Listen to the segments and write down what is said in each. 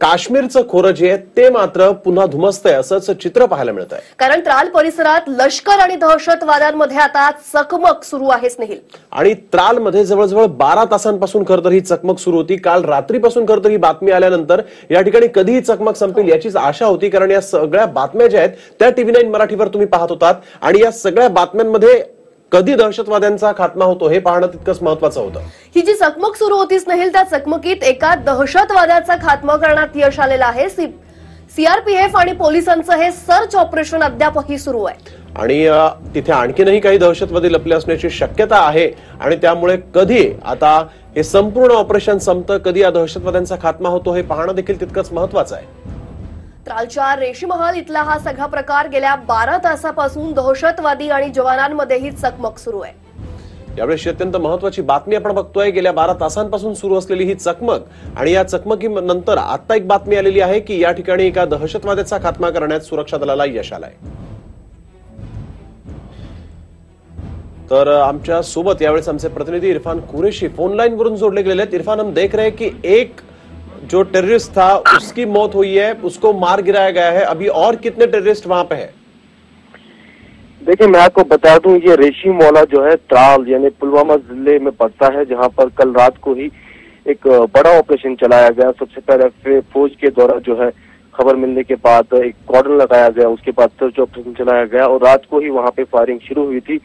काश्मीरचं खोरं जे आहे ते मात्र पुन्हा धुमस्त आहे असंच चित्र पाहायला मिळत आहे कारण त्राल परिसरात लष्कर आणि दहशतवाद्यांमध्ये आता चकमक सुरू आहे स्नेहिल. आणि त्रालमध्ये जवळजवळ बारा तासांपासून खरं तर ही चकमक सुरू होती. काल रात्रीपासून खरं तर ही बातमी आल्यानंतर या ठिकाणी कधीही चकमक संपेल याचीच आशा होती कारण या सगळ्या बातम्या ज्या आहेत त्या टीव्ही नाईन मराठीवर तुम्ही पाहत होतात. आणि या सगळ्या बातम्यांमध्ये कधी दहशतवाद्यांचा खात्मा होतो हे पाहणं तितकंच महत्वाचं होतं. ही जी चकमक सुरू होती स्नेहिल त्या चकमकीत एका दहशतवाद्याचा खात्मा करण्यात यश आलेलं आहे. सीआरपीएफ आणि पोलिसांचं हे सर्च ऑपरेशन अद्यापही सुरू आहे. आणि तिथे आणखीनही काही दहशतवादी लपले असण्याची शक्यता आहे आणि त्यामुळे कधी आता हे संपूर्ण ऑपरेशन संपतं कधी या दहशतवाद्यांचा खात्मा होतो हे पाहणं देखील तितकंच महत्वाचं आहे. त्रालच्या रेशीमहल इथला हा सगळा प्रकार गेल्या बारा तासापासून दहशतवादी आणि जवानांमध्येही चकमक सुरू आहे. यावेळी अत्यंत महत्वाची बातमी आपण बघतोय. गेल्या बारा तासांपासून सुरू असलेली ही चकमक आणि या चकमकीनंतर आता एक बातमी आलेली आहे की या ठिकाणी एका दहशतवाद्याचा खात्मा करण्यात सुरक्षा दलाला यश आलंय. तर आमच्यासोबत यावेळेस आमचे प्रतिनिधी इरफान कुरेशी फोन लाईन वरून जोडले गेलेले आहेत. इरफान हम देख रहे की एक जो टेररिस्ट था, उसकी मौत हुई है, उसको मार गिराया गया है। अभी और कितने टेररिस्ट वहाँ पे है? देखिए, मैं आपको बता दूँ, ये रेशी मौला जो है, त्राल, यानी पुलवामा ज़िले में पड़ता है, जहाँ पर कल रात को ही एक बड़ा ऑपरेशन चलाया गया। सबसे पहले फौज के द्वारा जो है, खबर मिलने के बाद एक कॉर्डन लगाया गया। उसके बाद सर्च ऑपरेशन चलाया गया और रात को ही वहाँ पे फायरिंग शुरू हुई थी।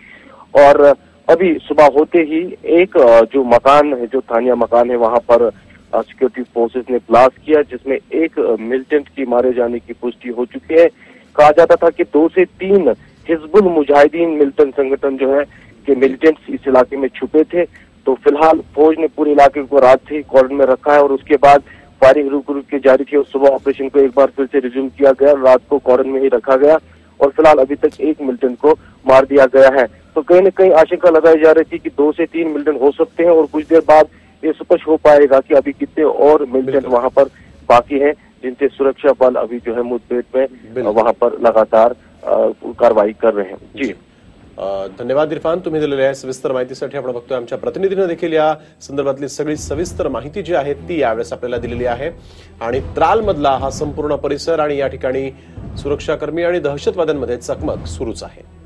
और अभी सुबह होते ही एक जो मकान है, जो थानिया मकान है, वहाँ पर सिक्योरिटी फोर्सेस ने ब्लास्ट किया, जिसमें एक मिलिटेंट की मारे जाने की पुष्टि हो चुकी है। कहा जाता था कि दो से तीन हिजबुल मुजाहिदीन मिलिटेंट संगठन जो है, कि मिलिटेंट्स इस इलाके में छुपे थे। तो फ़िलहाल फौज ने पूरे इलाके को रात से कॉर्डन में रखा है और उसके बाद फायरिंग रुक रुक के जारी थी और सुबह ऑपरेशन को एक बार फिर से रिज्यूम किया गया रात को कॉर्डन में ही रखा गया और फ़िलहाल अभी तक एक मिलिटेंट को मार दिया गया है। तो कहीं ना कहीं आशंका लगाई जा रही थी कि दो से तीन मिलिटेंट हो सकते हैं और कुछ देर बाद ये स्पष्ट हो पाएगा कि अभी कितने और मिलिटेंट। वहां पर बाकी हैं जिनसे सुरक्षा बल अभी जो है मुठभेड़ में। वहां पर लगातार अ, कार्रवाई कर रहे हैं। जी। धन्यवाद इरफान तुम्ही दिलेल्या या सविस्तर माहितीसाठी आपण बघतोय आमच्या प्रतिनिधीनं देखील या संदर्भातली सगळी सविस्तर माहिती जी आहे ती यावेळेस आपल्याला दिलेली आहे. आणि त्राल मधला हा संपूर्ण परिसर आणि या ठिकाणी सुरक्षाकर्मी आणि दहशतवाद्यांमध्ये चकमक सुरूच आहे.